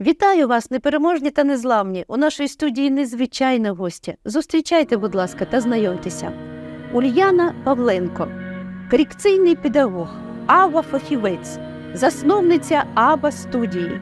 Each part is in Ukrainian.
Вітаю вас, непереможні та незламні. У нашій студії незвичайна гостя. Зустрічайте, будь ласка, та знайомтеся. Ульяна Павленко, корекційний педагог, ава фахівець, засновниця АБА студії.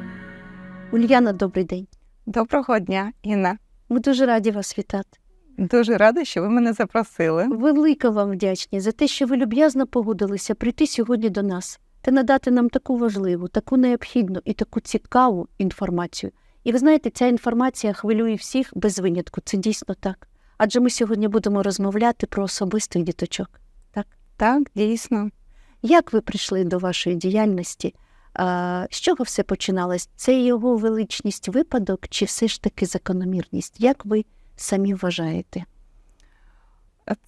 Ульяна, добрий день. Доброго дня, Інна. Ми дуже раді вас вітати. Дуже рада, що ви мене запросили. Велика вам вдячні за те, що ви люб'язно погодилися прийти сьогодні до нас та надати нам таку важливу, таку необхідну і таку цікаву інформацію. І ви знаєте, ця інформація хвилює всіх без винятку. Це дійсно так. Адже ми сьогодні будемо розмовляти про особистих діточок. Так, дійсно. Як ви прийшли до вашої діяльності? А, з чого все починалось? Це його величність випадок чи все ж таки закономірність? Як ви самі вважаєте?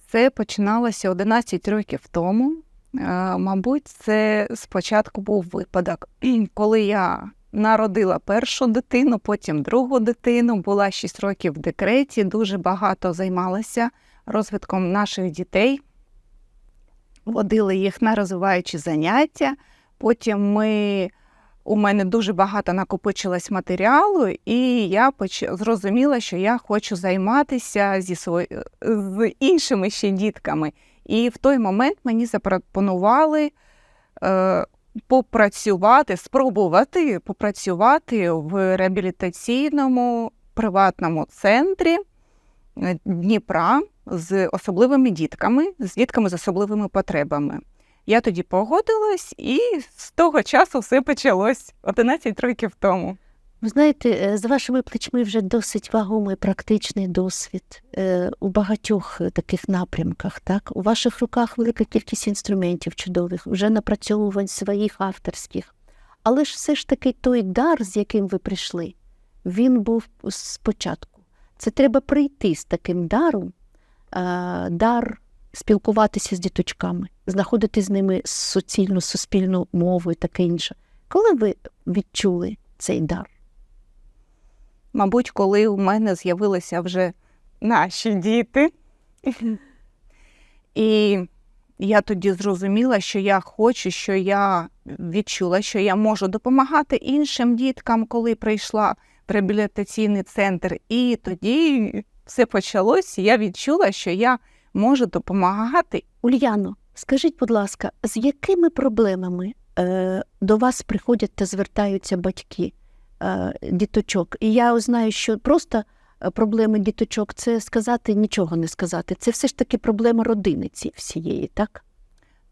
Це починалося 11 років тому. Е, Мабуть, це спочатку був випадок, коли я народила першу дитину, потім другу дитину, була 6 років в декреті, дуже багато займалася розвитком наших дітей, водили їх на розвиваючі заняття. Потім ми, у мене дуже багато накопичилось матеріалу, і я поч... зрозуміла, що я хочу займатися зі свої... з іншими ще дітками. І в той момент мені запропонували е, попрацювати, спробувати попрацювати в реабілітаційному приватному центрі е, Дніпра з особливими дітками, з дітками з особливими потребами. Я тоді погодилась, і з того часу все почалось 11 років тому. Ви знаєте, е, з вашими плечми вже досить вагомий практичний досвід е, у багатьох е, таких напрямках. Так? У ваших руках велика кількість інструментів чудових, вже напрацьовувань своїх авторських. Але ж все ж таки той дар, з яким ви прийшли, він був спочатку. Це треба прийти з таким даром, дар спілкуватися з діточками, знаходити з ними суцільну суспільну мову і таке інше. Коли ви відчули цей дар? Мабуть, коли у мене з'явилися вже наші діти. І я тоді зрозуміла, що я хочу, що я відчула, що я можу допомагати іншим діткам, коли прийшла в реабілітаційний центр. І тоді все почалось, я відчула, що я можу допомагати. Ульяно, скажіть, будь ласка, з якими проблемами е, до вас приходять та звертаються батьки діточок? І я знаю, що просто е, проблеми діточок це сказати нічого не сказати. Це все ж таки проблема родини ці всієї, так?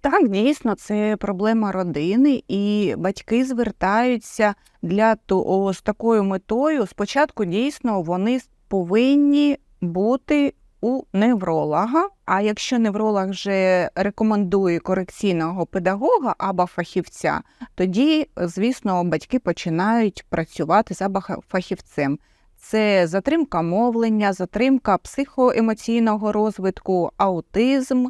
Так, дійсно, це проблема родини, і батьки звертаються для того з такою метою. Спочатку дійсно вони повинні бути у невролога. А якщо невролог вже рекомендує корекційного педагога або фахівця, тоді, звісно, батьки починають працювати за баха- фахівцем. Це затримка мовлення, затримка психоемоційного розвитку, аутизм,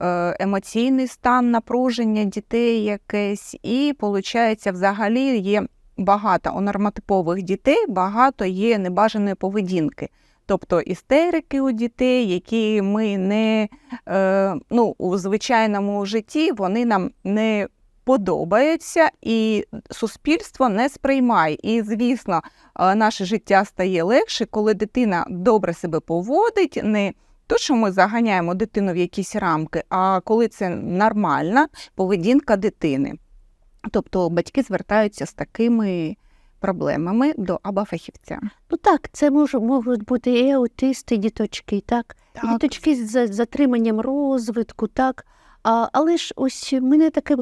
е, емоційний стан напруження дітей якесь. І, виходить, взагалі є багато у нормотипових дітей, багато є небажаної поведінки. Тобто істерики у дітей, які ми не е, ну, у звичайному житті вони нам не подобаються, і суспільство не сприймає. І, звісно, е, наше життя стає легше, коли дитина добре себе поводить. не то, що ми заганяємо дитину в якісь рамки, а коли це нормальна поведінка дитини. Тобто батьки звертаються з такими проблемами до абафахівця. Ну так, це може, можуть бути і аутисти, діточки, так? Діточки з затриманням розвитку, так. А, але ж ось мене таке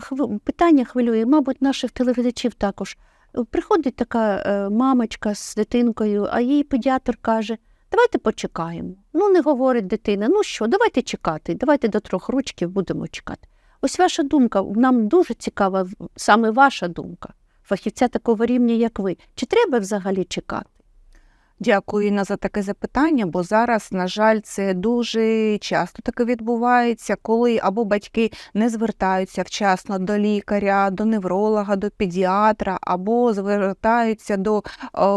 питання хвилює, мабуть, наших телеглядачів також. Приходить така е, мамочка з дитинкою, а їй педіатр каже: давайте почекаємо. Ну, не говорить дитина, ну що, давайте чекати, давайте до трьох ручків будемо чекати. Ось ваша думка, нам дуже цікава саме ваша думка, фахівця такого рівня, як ви. Чи треба взагалі чекати? Дякую Інна, за таке запитання, бо зараз, на жаль, це дуже часто таке відбувається, коли або батьки не звертаються вчасно до лікаря, до невролога, до педіатра, або звертаються до е,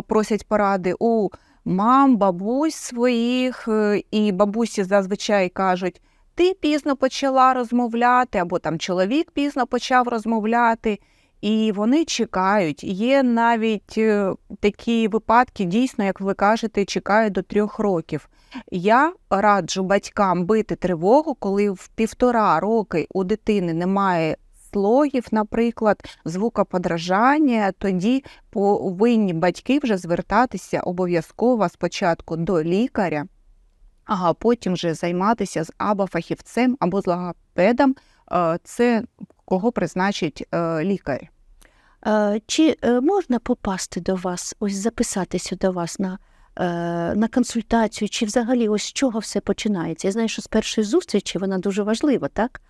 просять поради у мам, бабусь своїх, е, і бабусі зазвичай кажуть. Ти пізно почала розмовляти, або там чоловік пізно почав розмовляти. І вони чекають. Є навіть е, такі випадки, дійсно, як ви кажете, чекають до трьох років. Я раджу батькам бити тривогу, коли в півтора роки у дитини немає слогів, наприклад, звукоподражання, тоді повинні батьки вже звертатися обов'язково спочатку до лікаря, а потім вже займатися з або фахівцем, або з логопедом. Е, Це кого призначить е, лікар. Е, Чи е, можна попасти до вас, ось записатися до вас на, е, на консультацію, чи взагалі ось з чого все починається? Я знаю, що з першої зустрічі вона дуже важлива, так?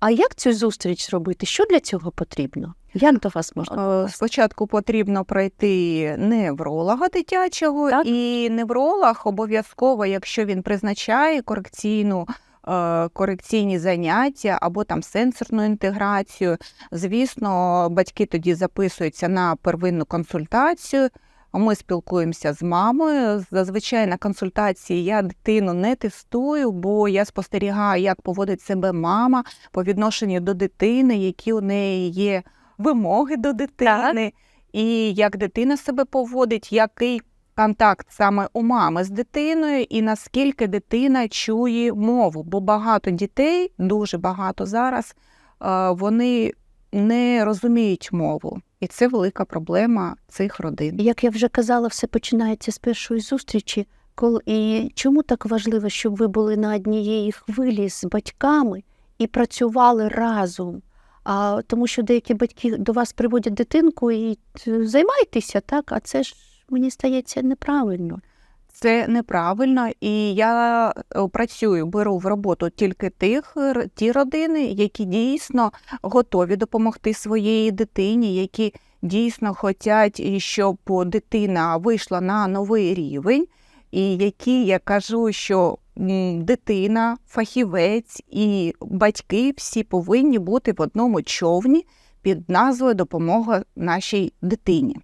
А як цю зустріч зробити? Що для цього потрібно? Як до вас можна? Попасти? Спочатку потрібно пройти невролога дитячого, Так. і невролог обов'язково, якщо він призначає корекційну. Е, Корекційні заняття або там сенсорну інтеграцію. Звісно, батьки тоді записуються на первинну консультацію. Ми спілкуємося з мамою. Зазвичай на консультації я дитину не тестую, бо я спостерігаю, як поводить себе мама по відношенню до дитини, які у неї є вимоги до дитини, і як дитина себе поводить, який контакт саме у мами з дитиною, і наскільки дитина чує мову. Бо багато дітей, дуже багато зараз, е, вони не розуміють мову. І це велика проблема цих родин. Як я вже казала, все починається з першої зустрічі. І чому так важливо, щоб ви були на однієї хвилі з батьками і працювали разом? А, тому що деякі батьки до вас приводять дитинку і е, займайтеся, так? А це ж мені стається неправильно. Це неправильно, і я е, працюю, беру в роботу тільки тих ті родини, які дійсно готові допомогти своїй дитині, які дійсно хочуть, щоб дитина вийшла на новий рівень, і які я кажу, що дитина, фахівець і батьки всі повинні бути в одному човні під назвою Допомога нашій дитині.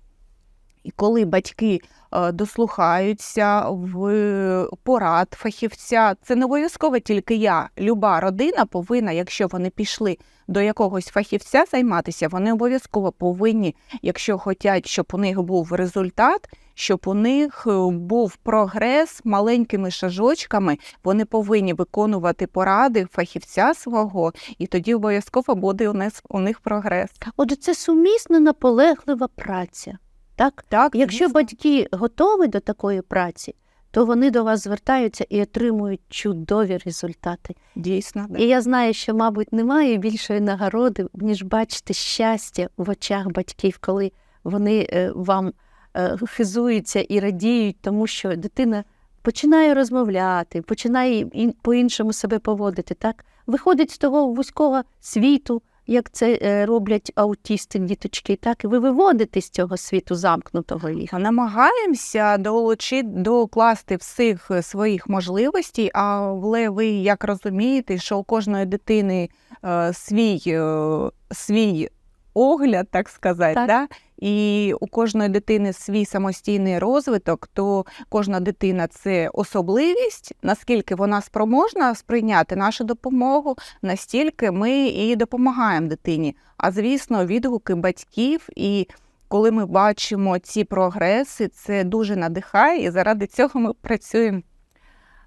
І коли батьки е, дослухаються в порад фахівця, це не обов'язково тільки я. Люба родина повинна, якщо вони пішли до якогось фахівця займатися, вони обов'язково повинні, якщо хочуть, щоб у них був результат, щоб у них е, був прогрес маленькими шажочками, вони повинні виконувати поради фахівця свого, і тоді обов'язково буде у них прогрес. Отже, це сумісна наполеглива праця. Так? Так, Якщо звісно. батьки готові до такої праці, то вони до вас звертаються і отримують чудові результати. дійсно да. І я знаю, що, мабуть, немає більшої нагороди, ніж бачити щастя в очах батьків, коли вони е, вам е, хизуються і радіють, тому що дитина починає розмовляти, починає ін- по-іншому себе поводити. Так? Виходить з того вузького світу, як це е, роблять аутісти, діточки, так? І ви виводите з цього світу замкнутого їх. Намагаємося долучити, докласти всіх своїх можливостей, але ви як розумієте, що у кожної дитини е, свій, е, свій огляд, так сказати, Так. Да? І у кожної дитини свій самостійний розвиток, то кожна дитина це особливість, наскільки вона спроможна сприйняти нашу допомогу, настільки ми і допомагаємо дитині. А звісно, відгуки батьків і коли ми бачимо ці прогреси, це дуже надихає, і заради цього ми працюємо.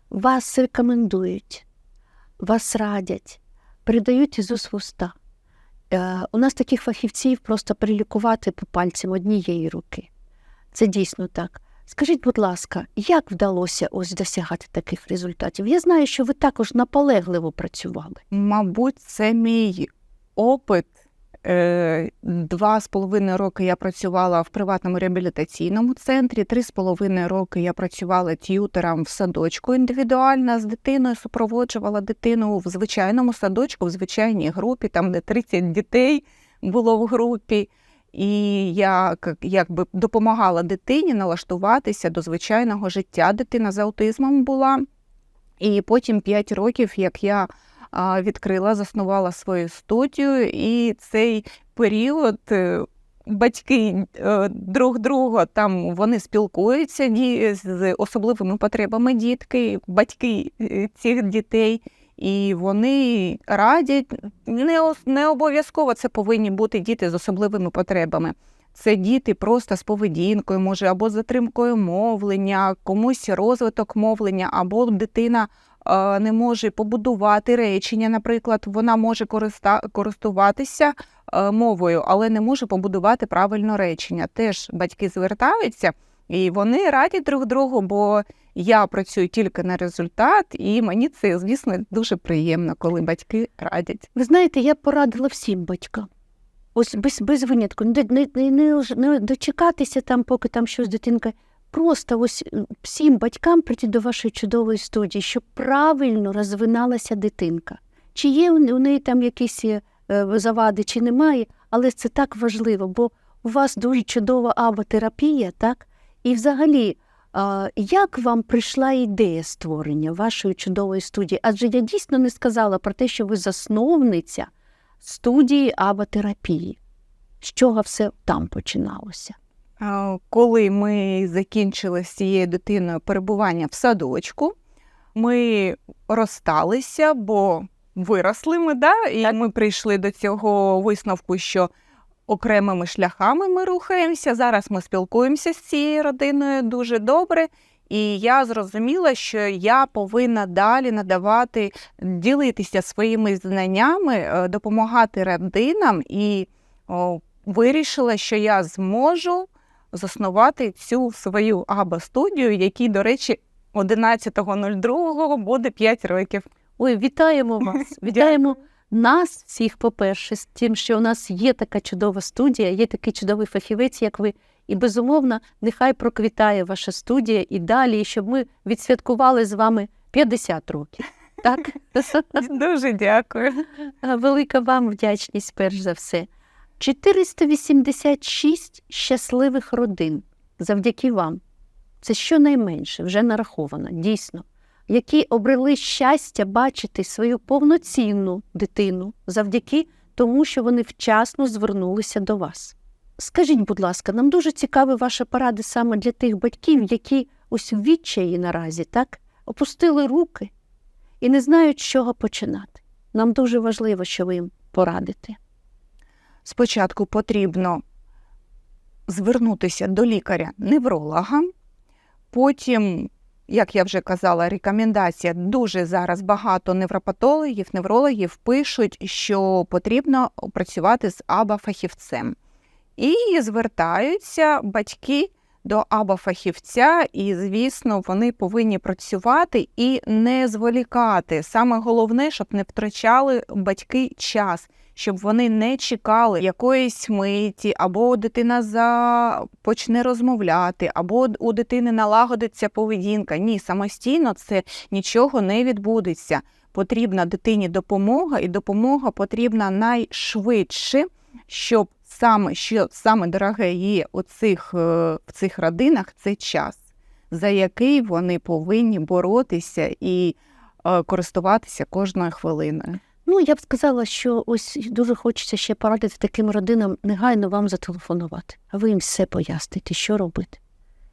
Вас рекомендують, вас радять, передають із уст в уста. Е, у нас таких фахівців просто прилікувати по пальцям однієї руки. Це дійсно так. Скажіть, будь ласка, як вдалося ось досягати таких результатів? Я знаю, що ви також наполегливо працювали. Мабуть, це мій опит. Е, Два з половиною роки я працювала в приватному реабілітаційному центрі. Три з половиною роки я працювала т'ютером в садочку індивідуально з дитиною, супроводжувала дитину в звичайному садочку, в звичайній групі, там де 30 дітей було в групі. І я якби допомагала дитині налаштуватися до звичайного життя. Дитина з аутизмом була. І потім 5 років, як я відкрила, заснувала свою студію, і цей період е, батьки е, друг друга там вони спілкуються з особливими потребами дітки, батьки е, цих дітей. і вони радять не, не обов'язково це повинні бути діти з особливими потребами. Це діти просто з поведінкою, може, або з затримкою мовлення, комусь розвиток мовлення, або дитина не може побудувати речення. Наприклад, вона може користуватися е, мовою, але не може побудувати правильно речення. Теж батьки звертаються і вони радять друг другу, бо я працюю тільки на результат, і мені це, звісно, дуже приємно, коли батьки радять. Ви знаєте, я порадила всім батькам. Ось без, без винятку. Не, не, не, не дочекатися там, поки там щось дитинка. Просто ось всім батькам прийти до вашої чудової студії, щоб правильно розвиналася дитинка. Чи є у у неї там якісь е, завади, чи немає, але це так важливо, бо у вас дуже чудова аботерапія, так? І взагалі, як вам прийшла ідея створення вашої чудової студії? Адже я дійсно не сказала про те, що ви засновниця студії аботерапії. З чого все там починалося? Коли ми закінчили з цією дитиною перебування в садочку, ми розсталися, бо виросли ми, да? і ми прийшли до цього висновку, що окремими шляхами ми рухаємося. Зараз ми спілкуємося з цією родиною дуже добре. І я зрозуміла, що я повинна далі надавати, ділитися своїми знаннями, е, допомагати родинам і о, вирішила, що я зможу заснувати цю свою аба-студію, якій, до речі, 11.02 буде 5 років. Ой, вітаємо вас! Вітаємо нас всіх, по-перше, з тим, що у нас є така чудова студія, є такий чудовий фахівець, як ви. І безумовно, нехай проквітає ваша студія і далі, і щоб ми відсвяткували з вами 50 років. Так? Дуже дякую. Велика вам вдячність, перш за все. 486 щасливих родин завдяки вам. Це щонайменше вже нараховано, дійсно, які обрели щастя бачити свою повноцінну дитину завдяки тому, що вони вчасно звернулися до вас. Скажіть, будь ласка, нам дуже цікаві ваші поради саме для тих батьків, які ось в відчаї наразі так опустили руки і не знають, з чого починати. Нам дуже важливо, що ви їм порадите. Спочатку потрібно звернутися до лікаря-невролога, потім, як я вже казала, рекомендація дуже зараз багато невропатологів, неврологів пишуть, що потрібно працювати з АБА-фахівцем. І звертаються батьки до АБА-фахівця, і, звісно, вони повинні працювати і не зволікати. Саме головне, щоб не втрачали батьки час, щоб вони не чекали якоїсь миті, або дитина за... почне розмовляти, або у дитини налагодиться поведінка. Ні, самостійно це нічого не відбудеться. Потрібна дитині допомога, і допомога потрібна найшвидше, щоб саме що саме дороге є у цих, е, в цих родинах, це час, за який вони повинні боротися і е, користуватися кожною хвилиною. Ну, я б сказала, що ось дуже хочеться ще порадити таким родинам негайно вам зателефонувати, а ви їм все поясните, що робити,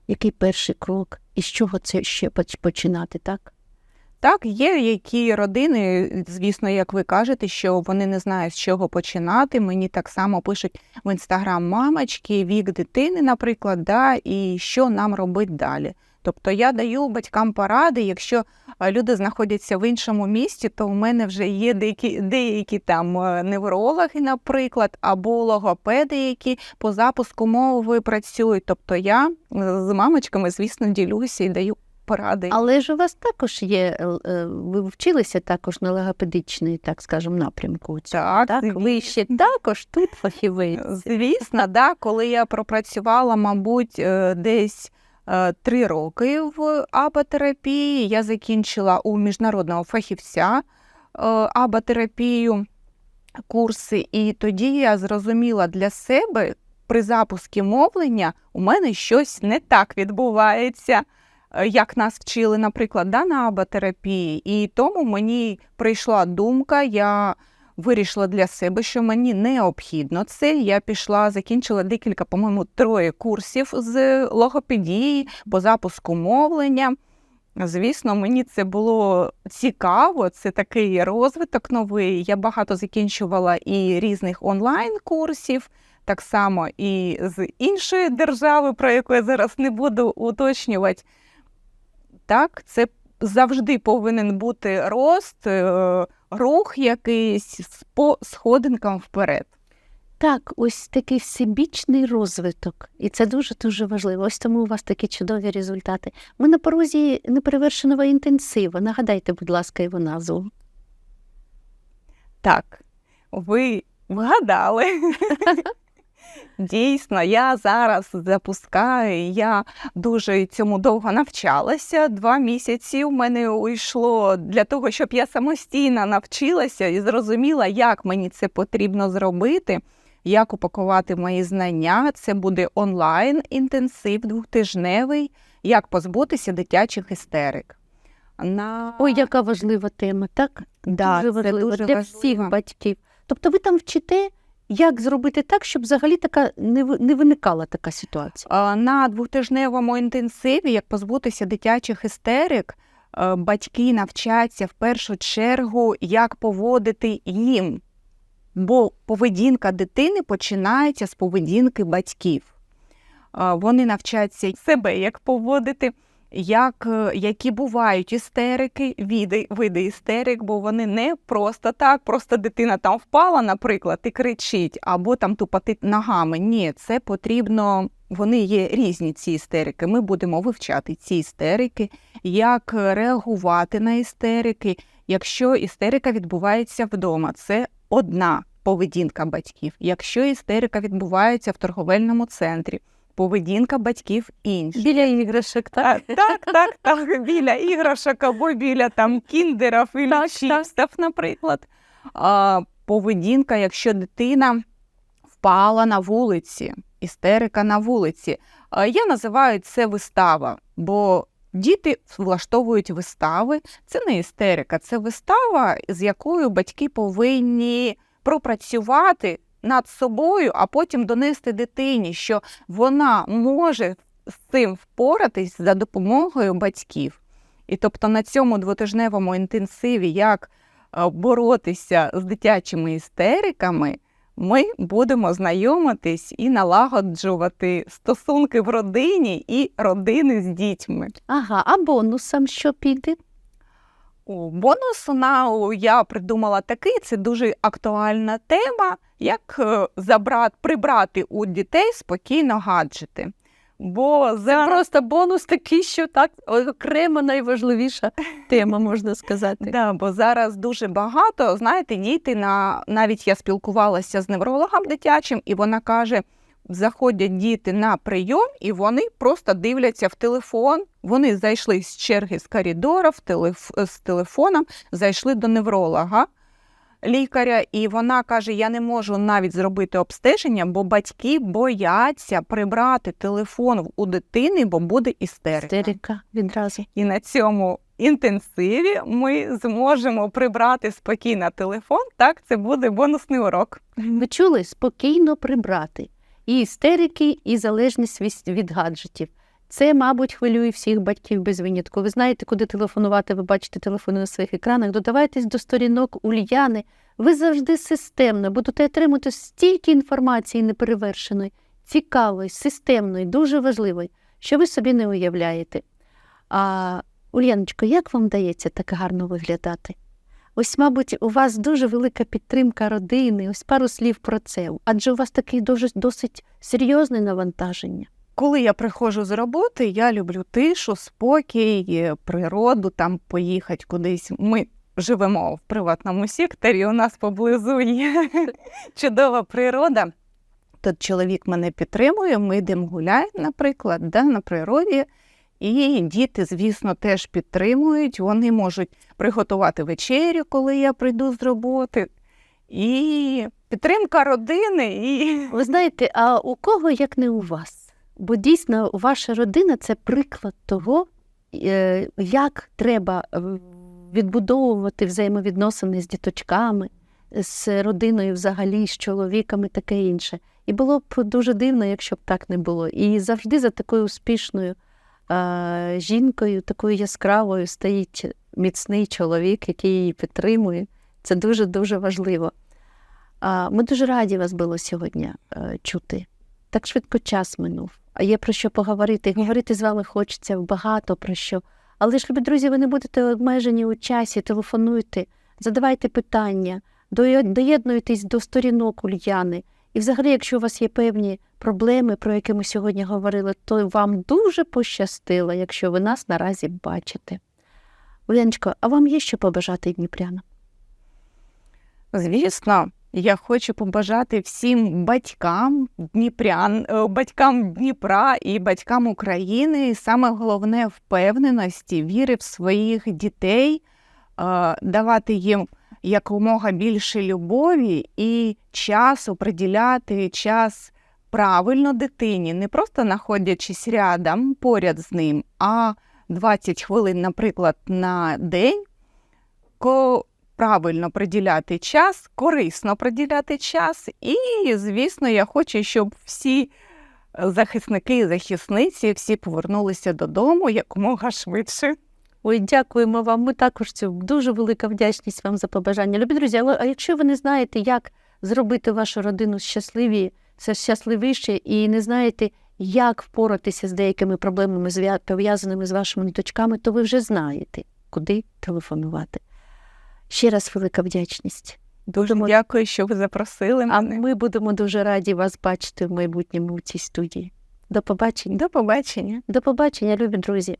який перший крок, і з чого це ще починати, так? Так, є які родини, звісно, як ви кажете, що вони не знають, з чого починати. Мені так само пишуть в інстаграм мамочки, вік дитини, наприклад, да, і що нам робити далі. Тобто я даю батькам поради, якщо е, люди знаходяться в іншому місті, то в мене вже є деякі, деякі там е, неврологи, наприклад, або логопеди, які по запуску мови працюють. Тобто я е, з мамочками, звісно, ділюся і даю поради. Але ж у вас також є, ви вчилися також на логопедичний, так скажемо, напрямку. Так, так? Ви ще також тут фахівець. Звісно, да, коли я пропрацювала, мабуть, десь три роки в абатерапії, я закінчила у міжнародного фахівця е, абатерапію курси, і тоді я зрозуміла для себе при запуску мовлення у мене щось не так відбувається. е, Як нас вчили, наприклад, да, на абатерапії. І тому мені прийшла думка, я вирішила для себе, що мені необхідно це. Я пішла, закінчила декілька, по-моєму, троє курсів з логопедії по запуску мовлення. Звісно, мені це було цікаво, це такий розвиток новий. Я багато закінчувала і різних онлайн-курсів, так само і з іншої держави, про яку я зараз не буду уточнювати. Так, це завжди повинен бути рост, е, рух якийсь по сходинкам вперед. Так, ось такий всебічний розвиток, і це дуже дуже важливо. Ось тому у вас такі чудові результати. Ми на порозі неперевершеного інтенсиву. Нагадайте, будь ласка, його назву. Так, ви вгадали. Дійсно, я зараз запускаю. Я дуже цьому довго навчалася. Два місяці у мене уйшло для того, щоб я самостійно навчилася і зрозуміла, як мені це потрібно зробити, як упакувати мої знання. Це буде онлайн інтенсив двохтижневий, як позбутися дитячих істерик. На... Ой, яка важлива тема, так? Да, дуже це важлива дуже для всіх батьків. Тобто ви там вчите, як зробити так, щоб взагалі така не, не виникала така ситуація. На двохтижневому інтенсиві, як позбутися дитячих істерик, е, батьки навчаться в першу чергу, як поводити їм. Бо поведінка дитини починається з поведінки батьків. Вони навчаться себе, як поводити, як, е, які бувають істерики, види, види істерик, бо вони не просто так, просто дитина там впала, наприклад, і кричить, або там тупотить ногами. Ні, це потрібно. Вони є різні ці істерики. Ми будемо вивчати ці істерики, як реагувати на істерики. Якщо істерика відбувається вдома, це одна поведінка батьків. Якщо істерика відбувається в торговельному центрі, поведінка батьків інша. Біля іграшок, так? Так, так, так, так, біля іграшок або біля там кіндерів і Так, чіпсів, наприклад. А, поведінка, якщо дитина впала на вулиці, істерика на вулиці. А, я називаю це вистава, бо діти влаштовують вистави. Це не істерика, це вистава, з якою батьки повинні пропрацювати над собою, а потім донести дитині, що вона може з цим впоратись за допомогою батьків. І тобто на цьому двотижневому інтенсиві, як е, боротися з дитячими істериками, ми будемо знайомитись і налагоджувати стосунки в родині і родини з дітьми. Ага, а бонусом що піде? У бонусу на я придумала такий, це дуже актуальна тема, як е, забрати, прибрати у дітей спокійно гаджети. Бо Це просто бонус такий, що так окрема найважливіша тема, можна сказати. Да, бо зараз дуже багато, знаєте, діти на навіть я спілкувалася з неврологом дитячим, і вона каже: заходять діти на прийом, і вони просто дивляться в телефон. Вони зайшли з черги з коридора телеф... з телефоном, зайшли до невролога. Лікаря, і вона каже: Я не можу навіть зробити обстеження, бо батьки бояться прибрати телефон у дитини, бо буде істерика. Істерика відразу. І на цьому інтенсиві ми зможемо прибрати спокійно телефон. Так, це буде бонусний урок. Ви чули спокійно прибрати і істерики, і залежність від гаджетів. Це, мабуть, хвилює всіх батьків без винятку. Ви знаєте, куди телефонувати, ви бачите телефони на своїх екранах. Додавайтесь до сторінок Ульяни. Ви завжди системно будете отримати стільки інформації неперевершеної, цікавої, системної, дуже важливої, що ви собі не уявляєте. А, Ульяночко, як вам вдається так гарно виглядати? Ось, мабуть, у вас дуже велика підтримка родини. Ось пару слів про це. Адже у вас таке досить серйозне навантаження. Коли я приходжу з роботи, я люблю тишу, спокій, природу, там поїхати кудись. Ми живемо в приватному секторі. У нас поблизу є чудова природа. Тут чоловік мене підтримує, ми йдемо гуляємо, наприклад, да, на природі. І діти, звісно, теж підтримують. Вони можуть приготувати вечерю, коли я прийду з роботи. І підтримка родини. І Ви знаєте, а у кого як не у вас? Бо дійсно ваша родина це приклад того, е, як треба е, відбудовувати взаємовідносини з діточками, з родиною взагалі, з чоловіками, таке інше. І було б дуже дивно, якщо б так не було. І завжди за такою успішною е, жінкою такою яскравою стоїть міцний чоловік, який її підтримує. Це дуже-дуже важливо. Ми дуже раді вас було сьогодні чути. Так швидко час минув. Є про що поговорити. Говорити з вами хочеться багато про що. Але ж, любі друзі, ви не будете обмежені у часі, телефонуйте, задавайте питання, доєднуйтесь до сторінок Ульяни. І взагалі, якщо у вас є певні проблеми, про які ми сьогодні говорили, то вам дуже пощастило, якщо ви нас наразі бачите. Уляночко, а вам є що побажати дніпрянам? Звісно, я хочу побажати всім батькам Дніпрян, е, батькам Дніпра і батькам України саме головне впевненості, віри в своїх дітей, е, давати їм якомога більше любові і часу приділяти час правильно дитині, не просто знаходячись рядом поряд з ним, а 20 хвилин, наприклад, на день. Правильно приділяти час, корисно приділяти час. І, звісно, я хочу, щоб всі захисники і захисниці всі повернулися додому якомога швидше. Ой, дякуємо вам. Ми також цю дуже велика вдячність вам за побажання. Любі друзі, але а якщо ви не знаєте, як зробити вашу родину щасливі, це щасливіше, і не знаєте, як впоратися з деякими проблемами, пов'язаними з вашими дочками, то ви вже знаєте, куди телефонувати. Ще раз велика вдячність. Дуже Будемо- дякую, що ви запросили А мене. ми будемо дуже раді вас бачити в майбутньому у цій студії. До побачення. До побачення. До побачення, любі друзі.